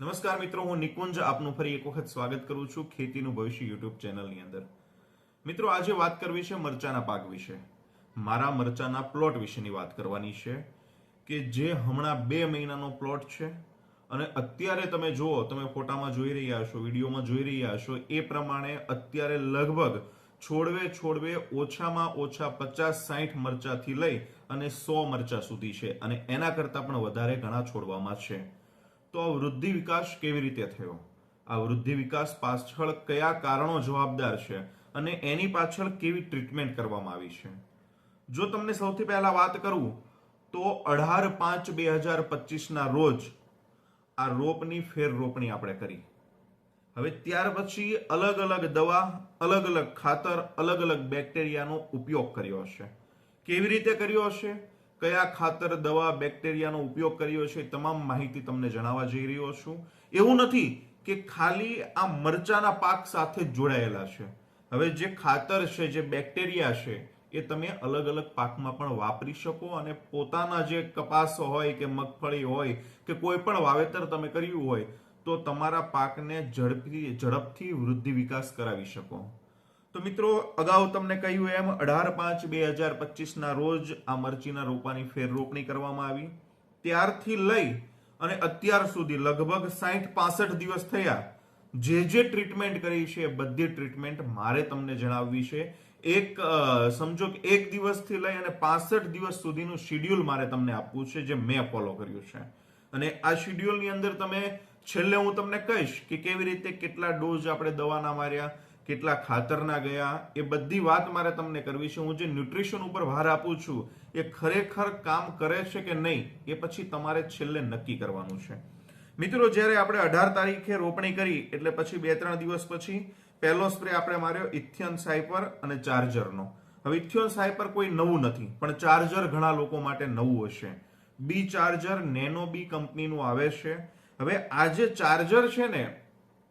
નમસ્કાર મિત્રો, હું નિકુંજ. આપનું ફરી એક વખત સ્વાગત કરું છું ખેતીનું ભવિષ્ય યુટ્યુબ ચેનલની અંદર. મિત્રો, આજે વાત કરવી છે મરચાના પાક વિશે. મારા મરચાના પ્લોટ વિશેની વાત કરવાની છે કે જે હમણાં બે મહિનાનો પ્લોટ છે અને અત્યારે તમે જુઓ, તમે ફોટામાં જોઈ રહ્યા છો વિડીયોમાં જોઈ રહ્યા છો એ પ્રમાણે અત્યારે લગભગ છોડવે છોડવે ઓછામાં ઓછા પચાસ સાઠ મરચાથી લઈ અને સો મરચા સુધી છે અને એના કરતાં પણ વધારે ઘણા છોડવામાં છે. તો આ વૃદ્ધિ વિકાસ કેવી રીતે થયો? આ વૃદ્ધિ વિકાસ પાછળ કયા કારણો જવાબદાર છે અને એની પાછળ કેવી ટ્રીટમેન્ટ કરવામાં આવી છે? જો તમને સૌથી પહેલા વાત કરું, તો અઢાર પાંચ બે હજાર પચીસના રોજ આ રોપની ફેર રોપણી આપણે કરી. હવે ત્યાર પછી અલગ અલગ દવા, અલગ અલગ ખાતર, અલગ અલગ બેક્ટેરિયાનો ઉપયોગ કર્યો હશે. કેવી રીતે કર્યો હશે? કયા ખાતર દવા બેક્ટેરિયાનો ઉપયોગ કર્યો છે તમામ માહિતી તમને જણાવવા જઈ રહ્યો છું. એવું નથી કે ખાલી આ મરચાના પાક સાથે જોડાયેલા છે. હવે જે ખાતર છે, જે બેક્ટેરિયા છે, એ તમે અલગ અલગ પાકમાં પણ વાપરી શકો અને પોતાના જે કપાસ હોય કે મગફળી હોય કે કોઈ પણ વાવેતર તમે કર્યું હોય તો તમારા પાકને ઝડપથી ઝડપથી વૃદ્ધિ વિકાસ કરાવી શકો. તો મિત્રો, અગાઉ તમને કહ્યું એમ, અઢાર પાંચ બે હજાર પચીસના રોજ આ મરચીના રોપાની ફેર રોપણી કરવામાં આવી. ત્યારથી લઈ અને અત્યાર સુધી લગભગ સાઠ પાસઠ દિવસ થયા. જે જે ટ્રીટમેન્ટ કરી છે બધી ટ્રીટમેન્ટ મારે તમને જણાવવી છે. એક સમજો કે એક દિવસથી લઈ અને પાસઠ દિવસ સુધીનું શિડ્યુલ મારે તમને આપવું છે, જે મેં ફોલો કર્યું છે. અને આ શિડ્યુલની અંદર તમે છેલ્લે હું તમને કહીશ કે કેવી રીતે કેટલા ડોઝ આપણે દવાના માર્યા કેટલા ખાતરના ગયા, એ બધી વાત મારે તમને કરવી છે. હું જે ન્યુટ્રિશન ઉપર ભાર આપું છું, એ ખરેખર કામ કરે છે કે નહીં, એ પછી તમારે છેલ્લે નક્કી કરવાનું છે. મિત્રો, જ્યારે આપણે અઢાર તારીખે રોપણી કરી, એટલે પછી બે ત્રણ દિવસ પછી પહેલો સ્પ્રે આપણે માર્યો ઇથિયન સાયપર અને ચાર્જરનો. હવે ઇથિયન સાયપર કોઈ નવું નથી, પણ ચાર્જર ઘણા લોકો માટે નવું હશે. બી ચાર્જર નેનો બી કંપનીનું આવે છે. હવે આ જે ચાર્જર છે ને,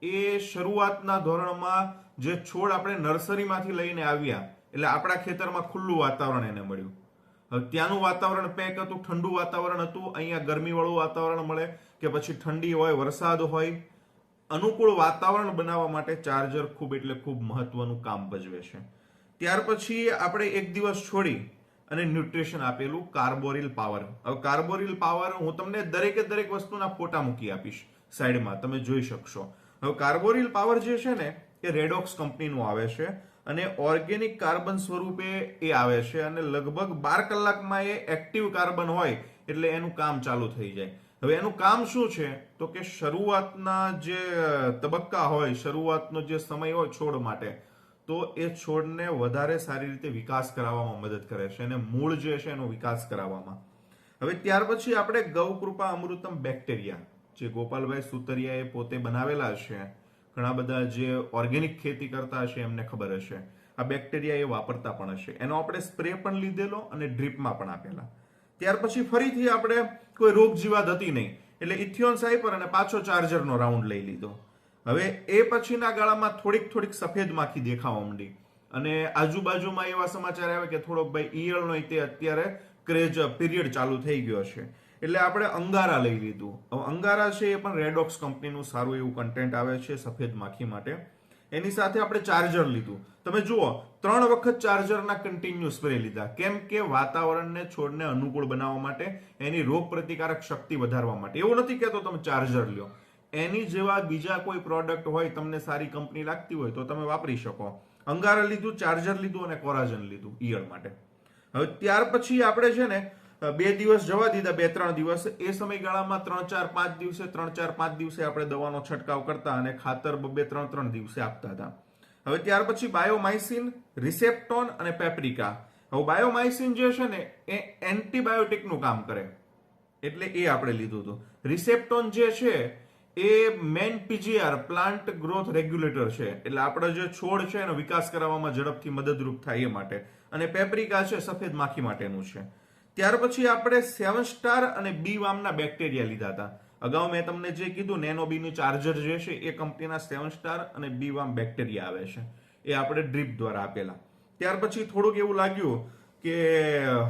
એ શરૂઆતના ધોરણમાં જે છોડ આપણે નર્સરીમાંથી લઈને આવ્યા, એટલે આપણા ખેતરમાં ખુલ્લું વાતાવરણ એને મળ્યું. હવે ત્યાંનું વાતાવરણ પેક હતું, ઠંડુ વાતાવરણ હતું, અહીંયા ગરમીવાળું વાતાવરણ મળે કે પછી ઠંડી હોય, વરસાદ હોય. અનુકૂળ વાતાવરણ બનાવવા માટે ચાર્જર ખૂબ એટલે ખૂબ મહત્વનું કામ ભજવે છે. ત્યાર પછી આપણે એક દિવસ છોડી અને ન્યુટ્રિશન આપેલું કાર્બોરિલ પાવર. હવે કાર્બોરિલ પાવર હું તમને દરેકે દરેક વસ્તુના ફોટા મૂકી આપીશ સાઈડમાં, તમે જોઈ શકશો. હવે કાર્બોરિલ પાવર જે છે ને એ રેડોક્સ કંપનીનું આવે છે અને ઓર્ગેનિક કાર્બન સ્વરૂપે એ આવે છે અને લગભગ બાર કલાકમાં એ એક્ટિવ કાર્બન હોય એટલે એનું કામ ચાલુ થઈ જાય. હવે એનું કામ શું છે? તો કે શરૂઆતના જે તબક્કા હોય, શરૂઆતનો જે સમય હોય છોડ માટે, તો એ છોડને વધારે સારી રીતે વિકાસ કરાવવામાં મદદ કરે છે અને મૂળ જે છે એનો વિકાસ કરાવવામાં. હવે ત્યાર પછી આપણે ગૌકૃપા અમૃતમ બેક્ટેરિયા, જે ગોપાલભાઈ સુતરિયાએ પોતે બનાવેલા છે ઘણા બધા જે ઓર્ગેનિક ખેતી કરતા હશે, એમને ખબર હશે. આ બેક્ટેરિયા એ વાપરતા પણ હશે. એનો આપણે સ્પ્રે પણ લીધેલો અને ડ્રીપમાં પણ આપેલા. ત્યાર પછી ફરીથી આપણે કોઈ રોગ જીવાત હતી નહીં. એટલે ઇથિયોન સાયપર અને પાછો ચાર્જરનો રાઉન્ડ લઈ લીધો. હવે એ પછીના ગાળામાં થોડીક થોડીક સફેદ માખી દેખાવા માંડી. અને આજુબાજુમાં એવા સમાચાર આવે કે થોડોક ભાઈ ઈયળનો તે અત્યારે ક્રેજ પીરિયડ ચાલુ થઈ ગયો છે. એટલે આપણે અંગારા લઈ લીધું. હવે અંગારા છે એ પણ રેડોક્સ કંપનીનું સારું એવું કન્ટેન્ટ આવે છે સફેદ માખી માટે. એની સાથે આપણે ચાર્જર લીધું. તમે જુઓ, ત્રણ વખત ચાર્જરના કન્ટિન્યુ સ્પ્રે લીધા. કેમ કે વાતાવરણને છોડને અનુકૂળ બનાવવા માટે, એની રોગ પ્રતિકારક શક્તિ વધારવા માટે. એવું નથી કહેતો તમે ચાર્જર લ્યો. એની જેવા બીજા કોઈ પ્રોડક્ટ હોય, તમને સારી કંપની લાગતી હોય, તો તમે વાપરી શકો. અંગારા લીધું ચાર્જર લીધું અને કોરાજન લીધું ઈયળ માટે. હવે ત્યાર પછી આપણે છે ને બે દિવસ જવા દીધા, બે ત્રણ દિવસ. એ સમયગાળામાં ત્રણ ચાર પાંચ દિવસે, ત્રણ ચાર પાંચ દિવસે આપણે દવાનો છંટકાવ કરતા અને ખાતર બે ત્રણ ત્રણ દિવસે આપતા હતા. હવે ત્યાર પછી બાયોમાઇસિન, રિસેપ્ટોન અને પેપ્રિકા. હવે બાયોમાઇસિન જે છે ને, એ એન્ટીબાયોટિકનું કામ કરે. એટલે એ આપણે લીધું હતું. રિસેપ્ટોન જે છે, એ main PGR, plant growth regulator છે. એટલે આપણે જે છોડ છે એનો વિકાસ કરાવવામાં ઝડપથી મદદરૂપ થાય એ માટે. અને પેપ્રિકા છે, સફેદ માખી માટેનું છે. ત્યાર પછી આપણે સેવન સ્ટાર અને બી વામના બેક્ટેરિયા લીધા હતા. અગાઉ મેં તમને જે કીધું નેનો બીનું ચાર્જર જે છે, એ કંપનીના સેવન સ્ટાર અને બી વામ બેક્ટેરિયા આવે છે. એ આપણે ડ્રીપ દ્વારા આપેલા. ત્યાર પછી થોડુંક એવું લાગ્યું કે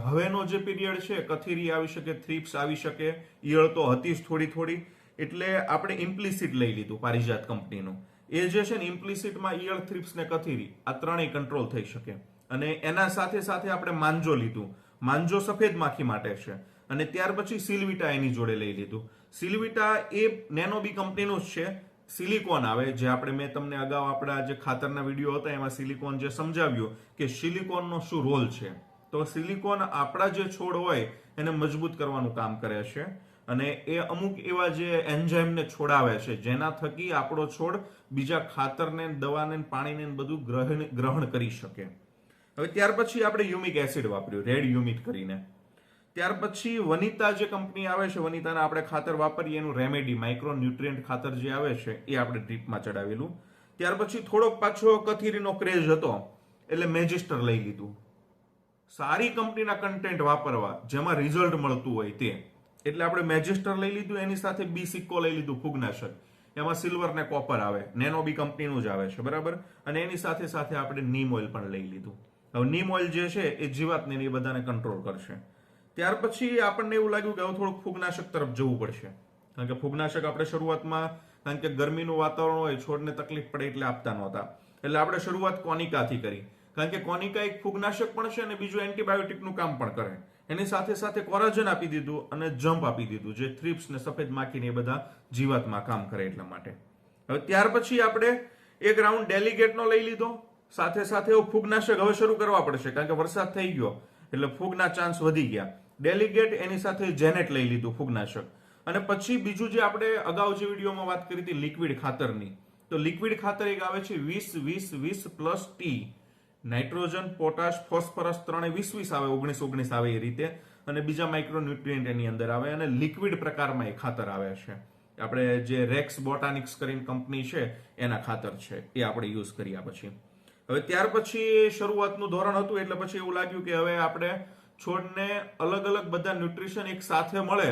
હવેનો જે પીરિયડ છે, કથીરી આવી શકે થ્રીપ્સ આવી શકે, ઈયળ તો હતી જ થોડી થોડી, એટલે આપણે ઇમ્પ્લિસિટ લઈ લીધું પારિજાત કંપનીનું. એ જે છે ને ઇમ્પ્લિસિટમાં ઈયળ થ્રિપ્સ ને કથીરી, આ ત્રણેય કંટ્રોલ થઈ શકે. અને એના સાથે સાથે આપણે માંજો લીધું. માંજો સફેદ માખી માટે છે. અને ત્યાર પછી સિલ્વિટા એની જોડે લઈ લીધું. સિલ્વિટા એ નેનોબી કંપનીનું જ છે. સિલિકોન આવે, જે આપણે મેં તમને અગાઉ આપણા જે ખાતરના વીડિયો હતા, એમાં સિલિકોન જે સમજાવ્યું કે સિલિકોનનો શું રોલ છે. તો સિલિકોન આપણા જે છોડ હોય, એને મજબૂત કરવાનું કામ કરે છે. અને એ અમુક એવા જે એન્ઝાઇમને છોડાવે છે, જેના થકી આપણો છોડ બીજા ખાતરને, દવાને, પાણીને બધું ગ્રહણ ગ્રહણ કરી શકે. હવે ત્યાર પછી આપણે યુમિક એસિડ વાપર્યું, રેડ યુમિક કરીને. ત્યાર પછી વનિતા જે કંપની આવે છે, વનિતાના આપણે ખાતર વાપરીએ, એનું રેમેડી માઇક્રો ન્યુટ્રિયન્ટ ખાતર જે આવે છે, એ આપણે ડ્રીપમાં ચડાવેલું. ત્યાર પછી થોડોક પાછો કથીરીનો ક્રેઝ હતો, એટલે મેજિસ્ટર લઈ લીધું. સારી કંપનીના કન્ટેન્ટ વાપરવા, જેમાં રિઝલ્ટ મળતું હોય તે. એટલે આપણે મેજિસ્ટર લઈ લીધું, એની સાથે બી સિક્કો લઈ લીધું, ફૂગનાશક. એમાં સિલ્વર ને કોપર આવે નેનો બી કંપનીનું જ આવે છે, બરાબર? અને એની સાથે સાથે આપણે નીમ ઓઇલ પણ લઈ લીધું. હવે નીમ ઓઇલ જે છે એ જીવાતને એ બધાને કંટ્રોલ કરશે. ત્યાર પછી આપણને એવું લાગ્યું કે હવે થોડુંક ફૂગનાશક તરફ જવું પડશે. કારણ કે ફૂગનાશક આપણે શરૂઆતમાં, કારણ કે ગરમીનું વાતાવરણ હોય, છોડને તકલીફ પડે એટલે આપતા નહોતા. એટલે આપણે શરૂઆત કોનિકાથી કરી. કારણ કે કોનિકા એક ફૂગનાશક પણ છે અને બીજું એન્ટીબાયોટિકનું કામ પણ કરે. એની સાથે સાથે કોરાજન આપી દીધું અને જમ્પ આપી દીધું, જે થ્રિપ્સ ને સફેદ માખીને એ બધા જીવાતમાં કામ કરે એટલા માટે. હવે ત્યાર પછી આપણે એક રાઉન્ડ ડેલિગેટનો લઈ લીધો. સાથે સાથે એવું ફૂગનાશક હવે શરૂ કરવા પડશે, કારણ કે વરસાદ થઈ ગયો, એટલે ફૂગના ચાન્સ વધી ગયા. ડેલિગેટ એની સાથે જેનેટ લઈ લીધું ફૂગનાશક. અને પછી બીજું જે આપણે અગાઉ જે વિડીયોમાં વાત કરી હતી લિક્વિડ ખાતરની, તો લિક્વિડ ખાતર એક આવે છે વીસ વીસ વીસ પ્લસ ટી નાઇટ્રોજન પોટાશ ફોસ્ફરસ ત્રણે વીસ વીસ આવે, ઓગણીસ ઓગણીસ આવે એ રીતે. અને બીજા માઇક્રોન્યુટ્રિયન્ટ એની અંદર આવે અને લિક્વિડ પ્રકારમાં એ ખાતર આવે છે. આપણે જે રેક્સ બોટાનિક્સ કરીને કંપની છે, એના ખાતર છે, એ આપણે યુઝ કર્યા પછી. હવે ત્યાર પછી શરૂઆતનું ધોરણ હતું એટલે પછી એવું લાગ્યું કે હવે આપણે છોડને અલગ અલગ બધા ન્યુટ્રિશન એક સાથે મળે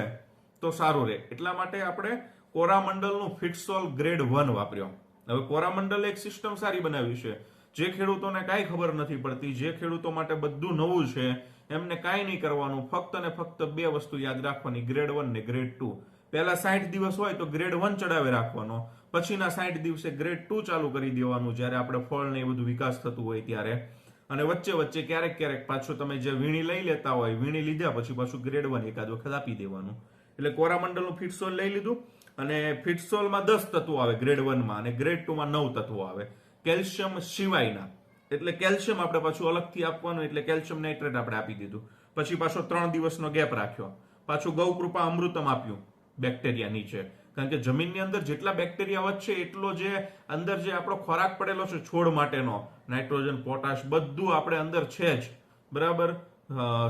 તો સારું રહે. એટલા માટે આપણે કોરામંડલનું ફિટસોલ ગ્રેડ વન વાપર્યો. હવે કોરામંડલ એક સિસ્ટમ સારી બનાવી છે. જે ખેડૂતોને કાંઈ ખબર નથી પડતી, જે ખેડૂતો માટે બધું નવું છે, એમને કાંઈ નહીં કરવાનું, ફક્ત ને ફક્ત બે વસ્તુ યાદ રાખવાની ગ્રેડ વન ને ગ્રેડ ટુ પહેલા સાઠ દિવસ હોય તો ગ્રેડ વન ચડાવે રાખવાનો. પછીના સાઠ દિવસે ગ્રેડ ટુ ચાલુ કરી દેવાનું જ્યારે આપણે ફળ ને એ બધું વિકાસ થતું હોય ત્યારે. અને વચ્ચે વચ્ચે ક્યારેક ક્યારેક પાછું તમે જે વીણી લઈ લેતા હોય, વીણી લીધા પછી પાછું ગ્રેડ વન એકાદ વખત આપી દેવાનું. એટલે કોરામંડલનું ફિટસોલ લઈ લીધું અને ફિટસોલમાં દસ તત્વો આવે ગ્રેડ વનમાં અને ગ્રેડ ટુમાં નવ તત્વો આવે. કેલ્શિયમ સિવાયના. એટલે કેલ્શિયમ આપણે પાછું અલગથી આપવાનું, એટલે કેલ્શિયમ નાઇટ્રેટ આપણે આપી દીધું. પછી પાછો ત્રણ દિવસનો ગેપ રાખ્યો. પાછું ગૌકૃપા અમૃતમ આપ્યું બેક્ટેરિયા નીચે. કારણ કે જમીનની અંદર જેટલા બેક્ટેરિયા વધશે, એટલો જે અંદર જે આપણો ખોરાક પડેલો છે છોડ માટેનો, નાઇટ્રોજન, પોટાશ, બધું આપણે અંદર છે જ. બરાબર?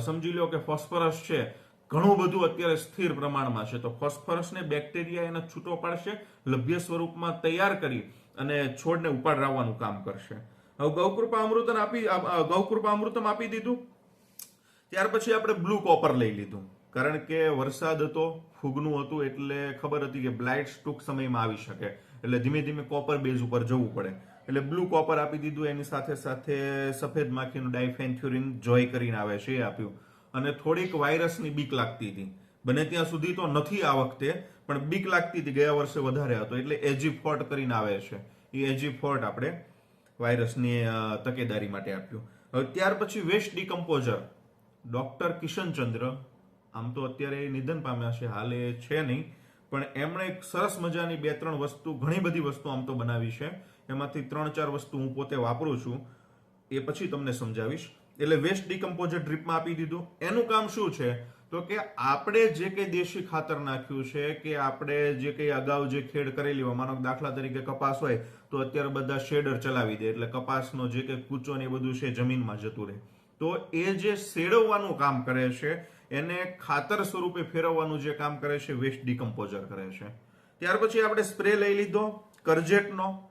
સમજી લો કે ફોસ્ફરસ છે. ઘણું બધું અત્યારે સ્થિર પ્રમાણમાં છે. તો ફોસ્ફરસને બેક્ટેરિયા એને છૂટો પાડશે, લભ્ય સ્વરૂપમાં તૈયાર કરી અને છોડને ઉપાડરાવવાનું કામ કરશે. હવે ગૌકૃપા અમૃતમ આપી ગૌકૃપા અમૃતમ આપી દીધું. ત્યાર પછી આપણે બ્લુ કોપર લઈ લીધું. કારણ કે વરસાદ હતો, ફૂગનું હતું, એટલે ખબર હતી કે બ્લાઇટ્સ ટૂંક સમયમાં આવી શકે. એટલે ધીમે ધીમે કોપર બેઝ ઉપર જવું પડે. એટલે બ્લુ કોપર આપી દીધું, એની સાથે સાથે સફેદ માખીનું ડાયફેન્થ્યુરિન જોય કરીને આવે છે, એ આપ્યું. અને થોડીક વાયરસની બીક લાગતી હતી. બને ત્યાં સુધી તો નથી આ વખતે, પણ બીક લાગતી હતી, ગયા વર્ષે વધારે હતો. એટલે એજી ફોર્ટ કરીને આવે છે. એ એજી ફોર્ટ આપણે વાયરસની તકેદારી માટે આપ્યું. હવે ત્યાર પછી વેસ્ટ ડિકમ્પોઝર. ડોક્ટર કિશનચંદ્ર આમ તો અત્યારે એ નિધન પામ્યા છે, હાલ એ છે નહીં, પણ એમણે એક સરસ મજાની બે ત્રણ વસ્તુ, ઘણી બધી વસ્તુ આમ તો બનાવી છે. એમાંથી ત્રણ ચાર વસ્તુ હું પોતે વાપરું છું, એ પછી તમને સમજાવીશ. એટલે વેસ્ટ ડિકમ્પોઝર ડ્રીપમાં આપી દીધું. એનું કામ શું છે? તો કે આપણે જે કંઈ દેશી ખાતર નાખ્યું છે, કે આપણે જે કંઈ અગાઉ જે ખેડ કરેલી હોય, માનો દાખલા તરીકે કપાસ હોય, તો અત્યારે બધા શેડર ચલાવી દે, એટલે કપાસનો જે કંઈ કૂચો ને એ બધું છે, જમીનમાં જતું રહે. તો એ જે શેડવવાનું કામ કરે છે એને ખાતર સ્વરૂપે ફેરવવાનું જે કામ કરે છે વેસ્ટ ડિકમ્પોઝર કરે છે. ત્યાર પછી આપણે સ્પ્રે લઈ લીધો કરજેટનો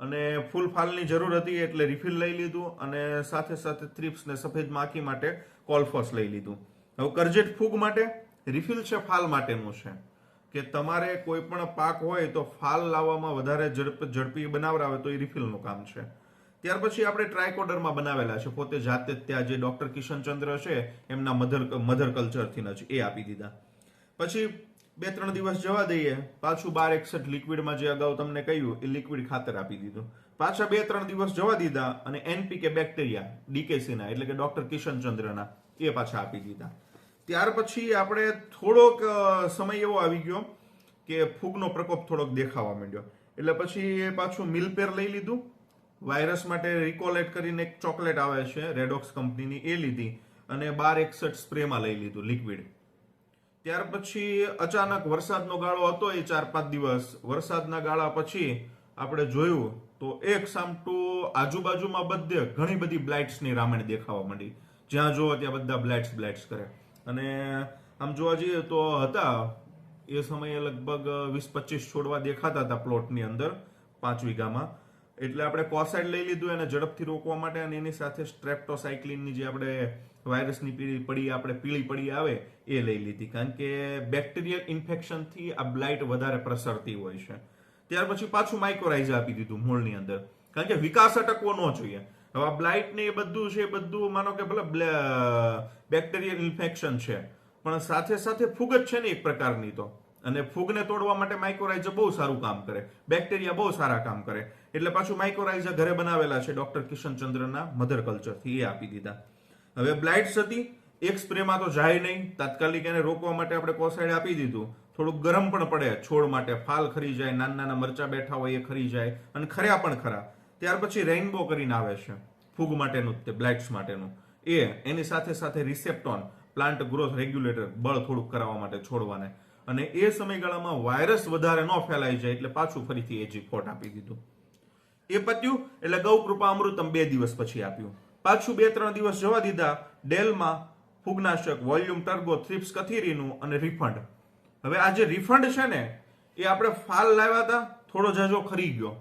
અને ફૂલ ફાલની જરૂર હતી એટલે રિફિલ લઈ લીધું અને સાથે સાથે થ્રિપ્સ ને સફેદ માખી માટે કોલ્ફોસ લઈ લીધું. હવે કરજેટ ફૂગ માટે રિફિલ છે ફાલ માટેનું છે. કે તમારે કોઈ પણ પાક હોય તો ફાલ લાવવામાં વધારે ઝડપ ઝડપી બનાવડાવે તો એ રિફિલનું કામ છે. ત્યાર પછી આપણે ટ્રાયકોડરમાં બનાવેલા છે. પોતે જાતે જ ત્યાં જે ડોક્ટર કિશનચંદ્ર છે, એમના મધર મધર કલ્ચરથી જ એ આપી દીધા. પછી બે ત્રણ દિવસ જવા દઈએ. પાછું બાર એકસઠ લિક્વિડમાં જે અગાઉ તમને કહ્યું, એ લિક્વિડ ખાતર આપી દીધું. પાછા બે ત્રણ દિવસ જવા દીધા અને એનપીકે બેક્ટેરિયા ડીકેસીના એટલે કે ડોક્ટર કિશનચંદ્રના, એ પાછા આપી દીધા. ત્યાર પછી આપણે થોડોક સમય એવો આવી ગયો કે ફૂગનો પ્રકોપ થોડોક દેખાવા માંડ્યો. એટલે પછી એ પાછું મિલપેર લઈ લીધું. વાયરસ માટે રિકોલેટ કરીને એક ચોકલેટ આવે છે રેડોક્સ કંપનીની, એ લીધી અને બાર એકસઠ સ્પ્રેમાં લઈ લીધું લિક્વિડ ત્યાર પછી અચાનક વરસાદનો ગાળો હતો એ ચાર પાંચ દિવસ. વરસાદના ગાળા પછી આપણે જોયું તો એક સામટું આજુબાજુમાં બધે ઘણી બધી બ્લાઇટ્સની રામણ દેખાવા માંડી. જ્યાં જોવો ત્યાં બધા બ્લાઇટ્સ બ્લાઇટ્સ કરે. અને આમ જોવા જઈએ તો હતા, એ સમયે લગભગ વીસ પચીસ છોડવા દેખાતા હતા પ્લોટની અંદર પાંચ વીઘામાં. એટલે આપણે કોસાઇડ લઈ લીધું એને ઝડપથી રોકવા માટે અને એની સાથે સ્ટ્રેપ્ટોસાયક્લિનની જે આપણે વાયરસની પીળી પડી, આપણે પીળી પડી આવે, એ લઈ લીધી. કારણ કે બેક્ટેરિયલ ઇન્ફેક્શનથી આ બ્લાઇટ વધારે પ્રસરતી હોય છે. ત્યાર પછી પાછું માઇક્રોરાઇઝ આપી દીધું મૂળની અંદર. કારણ કે વિકાસ અટકવો ન જોઈએ. હવે આ બ્લાઇટ એ બધું છે, એ બધું માનો કે ભલે બેક્ટેરિયલ ઇન્ફેક્શન છે. પણ સાથે સાથે ફૂગ જ છે ને એક પ્રકારની તો. અને ફૂગને તોડવા માટે માઇક્રોરાઇઝર બહુ સારું કામ કરે. બેક્ટેરિયા બહુ સારા કામ કરે. એટલે પાછું માઇક્રોરાઇઝર ઘરે બનાવેલા છે ડોક્ટર કિશનચંદ્રના મધર કલ્ચરથી એ આપી દીધા. હવે બ્લાઇટ્સ હતી. એક સ્પ્રેમાં તો જાય નહીં. તાત્કાલિક એને રોકવા માટે આપણે કોસાઇડ આપી દીધું. થોડુંક ગરમ પણ પડે. છોડ માટે ફાલ ખરી જાય. નાના નાના મરચા બેઠા હોય એ ખરી જાય. અને ખર્યા પણ ખરા. ત્યાર પછી રેઇનબો કરીને આવે છે. ફૂગ માટેનું તે બ્લાઇટ્સ માટેનું. એ, એની સાથે સાથે રિસેપ્ટોન પ્લાન્ટ ગ્રોથ રેગ્યુલેટર બળ થોડુંક કરાવવા માટે છોડવાને. અને એ સમયગાળામાં વાયરસ વધારે ન ફેલાઈ જાય એટલે પાછું ફરીથી એ ફોટ આપી દીધું. એ પત્યું એટલે ગૌ કૃપા અમૃતમ બે દિવસ પછી આપ્યું. પાછું બે ત્રણ દિવસ જવા દીધા. ડેલમાં ફૂગનાશક, વોલ્યુમ ટર્ગો થ્રિપ્સ કથીરીનું અને રિફંડ હવે આ જે રિફંડ છે ને, એ આપણે ફાલ લાવ્યા હતા, થોડો જાજો ખરી ગયો.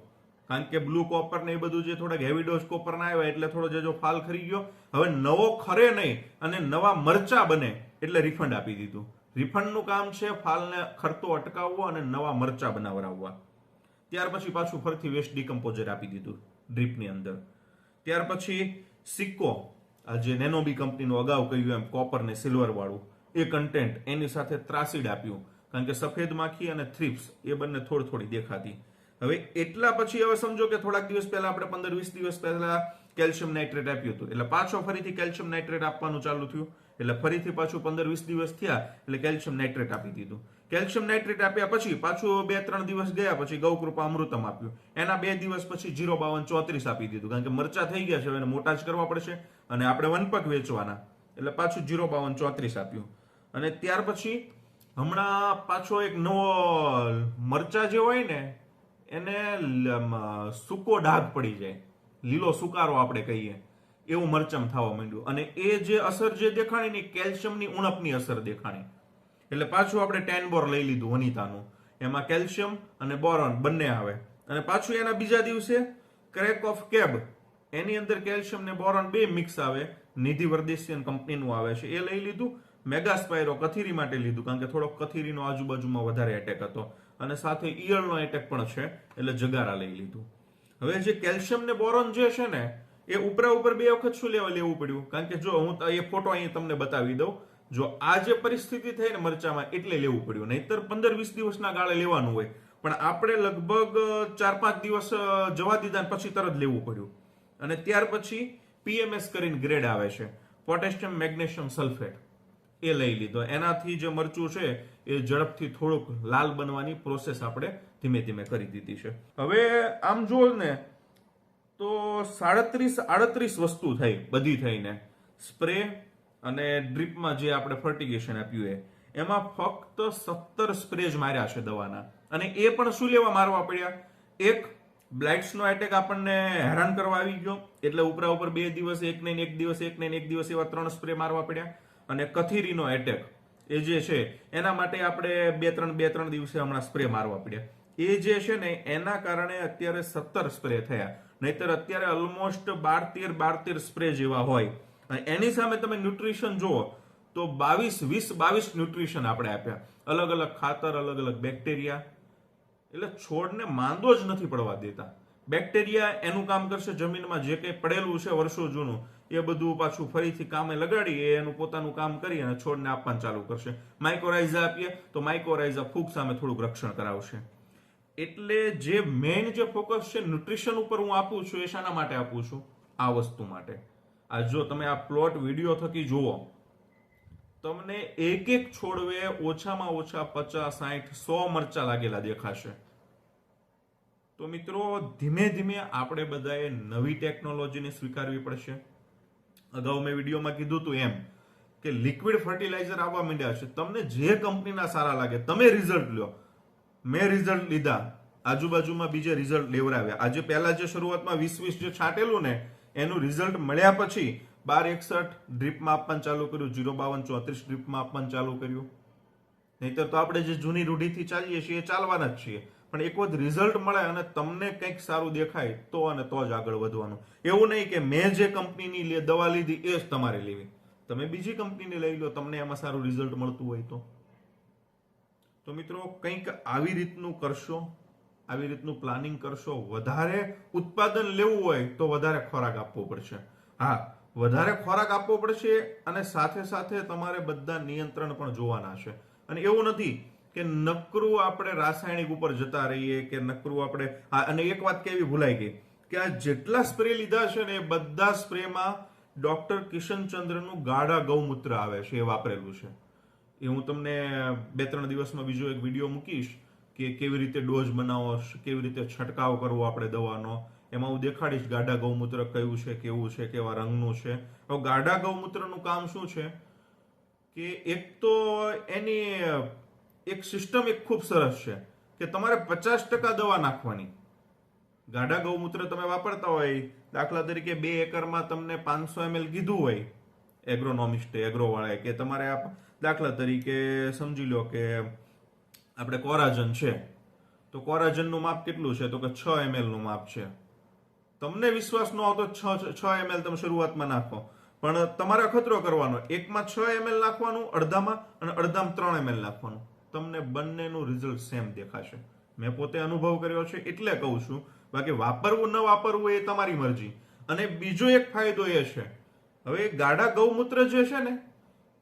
કારણ કે બ્લુ કોપર ને એ બધું જે થોડાક હેવી ડોઝ કોપર આવ્યા એટલે થોડો જાજો ફાલ ખરી ગયો. હવે નવો ખરે નહીં અને નવા મરચા બને એટલે રિફંડ આપી દીધું. રિફંડનું કામ છે, ફાલને ખર્ચો અટકાવવો અને નવા મરચા બનાવરાવવા. ત્યાર પછી પાછું ફરીથી વેસ્ટ ડિકમ્પોઝર આપી દીધું, ડ્રીપની અંદર. ત્યાર પછી સિક્કો જે નેનોબી કંપનીનું અગાઉ કહ્યું એમ કોપર ને સિલ્વર વાળું, એ કન્ટેન્ટ એની સાથે ત્રાસીડ આપ્યું, કારણ કે સફેદ માખી અને થ્રિપ્સ એ બંને થોડી થોડી દેખાતી. હવે એટલા પછી હવે સમજો કે થોડાક દિવસ પહેલા આપણે પંદર વીસ દિવસ પહેલા કેલ્શિયમ નાઇટ્રેટ આપ્યું હતું. એટલે પાછો ફરીથી કેલ્શિયમ નાઇટ્રેટ આપવાનું ચાલુ થયું. એટલે ફરીથી પાછું પંદર વીસ દિવસ થયા એટલે કેલ્શિયમ નાઇટ્રેટ આપી દીધું. કેલ્શિયમ નાઇટ્રેટ આપ્યા પછી પાછું બે ત્રણ દિવસ ગયા પછી ગૌકૃપા અમૃતમ આપ્યું. એના બે દિવસ પછી જીરો બાવન ચોત્રીસ આપી દીધું. કારણ કે મરચા થઈ ગયા છે એને મોટા જ કરવા પડશે અને આપણે વનપક વેચવાના. એટલે પાછું જીરો બાવન ચોત્રીસ આપ્યું. અને ત્યાર પછી હમણાં પાછો એક નવો મરચા જે હોય ને, એને સૂકો ડાઘ પડી જાય. લીલો સુકારો આપણે કહીએ. એવું મરચમ થવા માંડ્યું. અને એ જે અસર જે દેખાણી ને કેલ્શિયમની ઉણપની અસર દેખાણી. એટલે પાછું આપણે ટેન બોર લઈ લીધું વનિતાનું. એમાં કેલ્શિયમ અને બોરોન બંને આવે. અને પાછું એના બીજા દિવસે ક્રેક ઓફ કેબ. એની અંદર કેલ્શિયમ ને બોરોન બે મિક્સ આવે. નિધિ વર્દેશિયન કંપનીનું આવે છે. એ લઈ લીધું. મેગાસ્પાયરો કથીરી માટે લીધું, કારણ કે થોડોક કથીરીનો આજુબાજુમાં વધારે એટેક હતો. અને સાથે ઈયળનો એટેક પણ છે, એટલે જગારા લઈ લીધું. હવે જે કેલ્શિયમ ને બોરોન જે છે ને એ ઉપરા ઉપર બે વખત શું લેવા લેવું પડ્યું? કારણ કે જો હું એ ફોટો અહીં તમને બતાવી દઉં. જો આ જે પરિસ્થિતિ થઈ ને મરચામાં, એટલે લેવું પડ્યું. નહીતર પંદર વીસ દિવસના ગાળે લેવાનું હોય. પણ આપણે લગભગ ચાર પાંચ દિવસ જવા દીધા પછી તરત લેવું પડ્યું. અને ત્યાર પછી પીએમએસ કરીને ગ્રેડ આવે છે. પોટેશિયમ મેગ્નેશિયમ સલ્ફેટ એ લઈ લીધો. એનાથી જે મરચું છે, એ ઝડપથી થોડુંક લાલ બનવાની પ્રોસેસ આપણે ધીમે ધીમે કરી દીધી છે. હવે આમ જુઓ ને તો સાડત્રીસ, આડત્રીસ વસ્તુ થઈ, બધી થઈને. સ્પ્રે અને ડ્રીપમાં જે આપણે ફર્ટિગેશન આપ્યું એ, એમાં ફક્ત સત્તર સ્પ્રે જ માર્યા છે દવાના. અને એ પણ શું લેવા મારવા પડ્યા? એક બ્લાઇટ્સનો એટેક આપણને હેરાન કરવા આવી ગયો. એટલે ઉપરા ઉપર બે દિવસ, એક ને એક દિવસ, એક ને એક દિવસ એવા ત્રણ સ્પ્રે મારવા પડ્યા. અને કથીરીનો એટેક, એ જે છે, એના માટે આપણે બે, ત્રણ બે, ત્રણ દિવસે હમણાં સ્પ્રે મારવા પડ્યા. એ જે છે ને, એના કારણે અત્યારે સત્તર સ્પ્રે થયા. નહીતર અત્યારે ઓલમોસ્ટ બાર તેર બાર તેર સ્પ્રે જેવા હોય. એની સામે તમે ન્યુટ્રિશન જુઓ, તો બાવીસ, વીસ, બાવીસ ન્યુટ્રિશન આપણે આપ્યા. અલગ અલગ ખાતર, અલગ અલગ બેક્ટેરિયા એટલે છોડને માંદો જ નથી પડવા દેતા. બેક્ટેરિયા એનું કામ કરશે જમીનમાં જે કંઈ પડેલું છે વર્ષો જૂનું, એ બધું પાછું ફરીથી કામે લગાડી એનું પોતાનું કામ કરી અને છોડને આપવાનું ચાલુ કરશે. માઇક્રોરાઇઝા આપીએ, તો માઇક્રોરાઇઝા ફૂગ સામે થોડુંક રક્ષણ કરાવશે. એટલે જે મેઇન જે ફોકસ છે ન્યુટ્રિશન ઉપર હું આપું છું, એ શાના માટે આપું છું? આ વસ્તુ માટે. આ જો તમે આ પ્લોટ વીડિયો થકી જુઓ, તમને એક એક છોડવે ઓછામાં ઓછા પચાસ સાઠ સો મરચા લાગેલા દેખાશે. તો મિત્રો, ધીમે ધીમે આપણે બધાએ નવી ટેકનોલોજીને સ્વીકારવી પડશે. અગાઉ મેં વિડીયોમાં કીધું હતું એમ કે લિક્વિડ ફર્ટિલાઇઝર આવવા માંડ્યા છે. તમને જે કંપનીના સારા લાગે, તમે રિઝલ્ટ લ્યો. મેં રિઝલ્ટ લીધા. આજુબાજુમાં બીજે રિઝલ્ટ લેવડાવ્યા. આજે પહેલા જે શરૂઆતમાં વીસ વીસ જે છાંટેલું ને, એનું રિઝલ્ટ મળ્યા પછી બાર એકસઠ ડ્રીપમાં આપવાનું ચાલુ કર્યું, જીરો બાવન ચોત્રીસ ડ્રીપમાં આપવાનું ચાલુ કર્યું. નહીતર તો આપણે જે જૂની રૂઢિથી ચાલીએ છીએ એ ચાલવાના જ છીએ. પણ એક વખત રિઝલ્ટ મળે અને તમને કંઈક સારું દેખાય, તો અને તો જ આગળ વધવાનું. એવું નહીં કે મેં જે કંપનીની દવા લીધી એ જ તમારે લેવી. તમે બીજી કંપનીની લઈ લો, તમને એમાં સારું રિઝલ્ટ મળતું હોય તો. તો મિત્રો કંઈક આવી રીતનું કરશો, આવી રીતનું પ્લાનિંગ કરશો, વધારે ઉત્પાદન લેવું હોય તો વધારે ખોરાક આપવો પડશે. હા, વધારે ખોરાક આપવો પડશે અને સાથે સાથે તમારે બધા નિયંત્રણ પણ જોવાના છે. અને એવું નથી કે નકરું આપણે રાસાયણિક ઉપર જતા રહીએ કે નકરું આપણે અને એક વાત કેવી ભૂલાઈ ગઈ કે આ જેટલા સ્પ્રે લીધા છે ને એ બધા સ્પ્રેમાં ડોક્ટર કિશનચંદ્રનું ગાઢા ગૌમૂત્ર આવે છે, એ વાપરેલું છે. એ હું તમને બે ત્રણ દિવસમાં બીજો એક વીડિયો મૂકીશ કે કેવી રીતે ડોઝ બનાવો, કેવી રીતે છંટકાવ કરવો આપણે દવાનો. એમાં હું દેખાડીશ ગાઢા ગૌમૂત્ર કયું છે, કેવું છે, કેવા રંગનું છે. હવે ગાઢા ગૌમૂત્રનું કામ શું છે? કે એક તો એની, એક સિસ્ટમ એક ખૂબ સરસ છે કે તમારે પચાસ ટકા દવા નાખવાની. ગાઢા ગૌમૂત્ર તમે વાપરતા હોય, દાખલા તરીકે બે એકરમાં તમને પાંચસો એમએલ કીધું હોય એગ્રોનોમિસ્ટે એગ્રોવાળાએ કે તમારે આ દાખલા તરીકે સમજી લો કે આપણે કોરાજન છે. તો કોરાજનનું માપ કેટલું છે? તો કે છ એમએલનું માપ છે. તમને વિશ્વાસ ન આવતો છ છ એમએલ તમે શરૂઆતમાં નાખો. પણ તમારે અખતરો કરવાનો. એકમાં છ એમએલ નાખવાનું, અડધામાં અને અડધામાં ત્રણ એમએલ નાખવાનું. તમને બંનેનું રિઝલ્ટ સેમ દેખાશે. મેં પોતે અનુભવ કર્યો છે એટલે કહું છું. બાકી વાપરવું, ન વાપરવું એ તમારી મરજી. અને બીજો એક ફાયદો એ છે. હવે ગાઢા ગૌમૂત્ર જે છે ને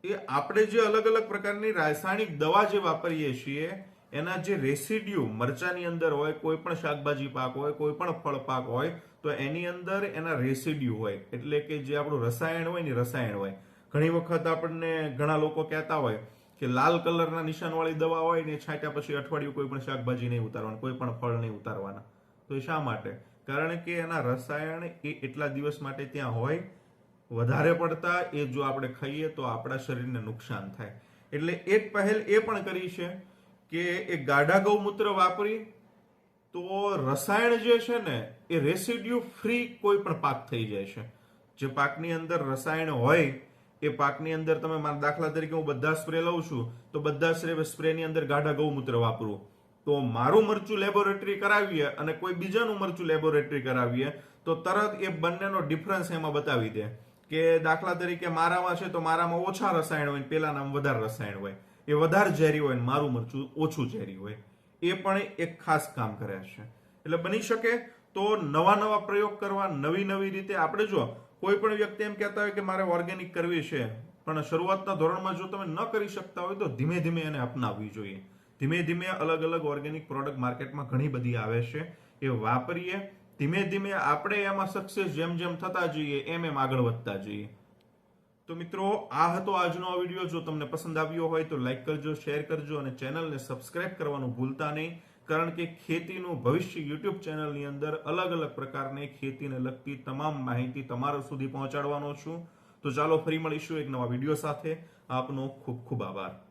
એ આપણે જે અલગ અલગ પ્રકારની રાસાયણિક દવા જે વાપરીએ છીએ, એના જે રેસિડ્યુ મરચાની અંદર હોય, કોઈ પણ શાકભાજી પાક હોય, કોઈ પણ ફળ પાક હોય, તો એની અંદર એના રેસિડ્યુ હોય. એટલે કે જે આપણું રસાયણ હોય ને રસાયણ હોય. ઘણી વખત આપણને ઘણા લોકો કહેતા હોય કે લાલ કલરના નિશાનવાળી દવા હોય ને છાંટ્યા પછી અઠવાડિયું કોઈ પણ શાકભાજી નહીં ઉતારવાનું, કોઈ પણ ફળ નહીં ઉતારવાના. તો એ શા માટે? કારણ કે એના રસાયણ એ એટલા દિવસ માટે ત્યાં હોય વધારે પડતા એ જો આપણે ખાઈએ તો આપણા શરીરને નુકસાન થાય. એટલે એક પહેલ એ પણ કરી છે કે એ ગાઢા ગૌમૂત્ર વાપરી તો રસાયણ જે છે ને, એ રેસિડ્યુ ફ્રી કોઈ પણ પાક થઈ જાય છે. જે પાકની અંદર રસાયણ હોય, એ પાકની અંદર તમે મારા દાખલા તરીકે હું બધા સ્પ્રે લઉં છું, તો બધા સ્પ્રે સ્પ્રેની અંદર ગાઢા ગૌમૂત્ર વાપરું. તો મારું મરચું લેબોરેટરી કરાવીએ અને કોઈ બીજાનું મરચું લેબોરેટરી કરાવીએ, તો તરત એ બંનેનો ડિફરન્સ એમાં બતાવી દે. કે દાખલા તરીકે મારામાં છે તો મારામાં ઓછા રસાયણ હોય પેલાનામાં વધારે રસાયણ હોય. એ વધારે ઝેરી હોય મારું મરચું ઓછું ઝેરી હોય. એ પણ એક ખાસ કામ કરે છે. એટલે બની શકે તો નવા નવા પ્રયોગ કરવા, નવી નવી રીતે આપણે જો કોઈ પણ વ્યક્તિ એમ કહેતા હોય કે મારે ઓર્ગેનિક કરવી છે, પણ શરૂઆતના ધોરણમાં જો તમે ન કરી શકતા હોય તો ધીમે ધીમે એને અપનાવવી જોઈએ. ધીમે ધીમે અલગ અલગ ઓર્ગેનિક પ્રોડક્ટ માર્કેટમાં ઘણી બધી આવે છે. એ વાપરીએ ધીમે ધીમે આપણે એમાં સક્સેસ જેમ જેમ થતા જઈએ, એમ એમ આગળ વધતા જઈએ. તો મિત્રો, આ હતો આજનો વીડિયો જો તમને પસંદ આવ્યો હોય તો લાઈક કરજો શેર કરજો અને ચેનલને સબસ્ક્રાઇબ કરવાનું ભૂલતા નહીં. કારણ કે ખેતીનું ભવિષ્ય યુટ્યુબ ચેનલની અંદર અલગ અલગ પ્રકારની ખેતીને લગતી તમામ માહિતી તમારા સુધી પહોંચાડવાનો છું. તો ચાલો ફરી મળીશું એક નવા વીડિયો સાથે. આપનો ખૂબ ખૂબ આભાર.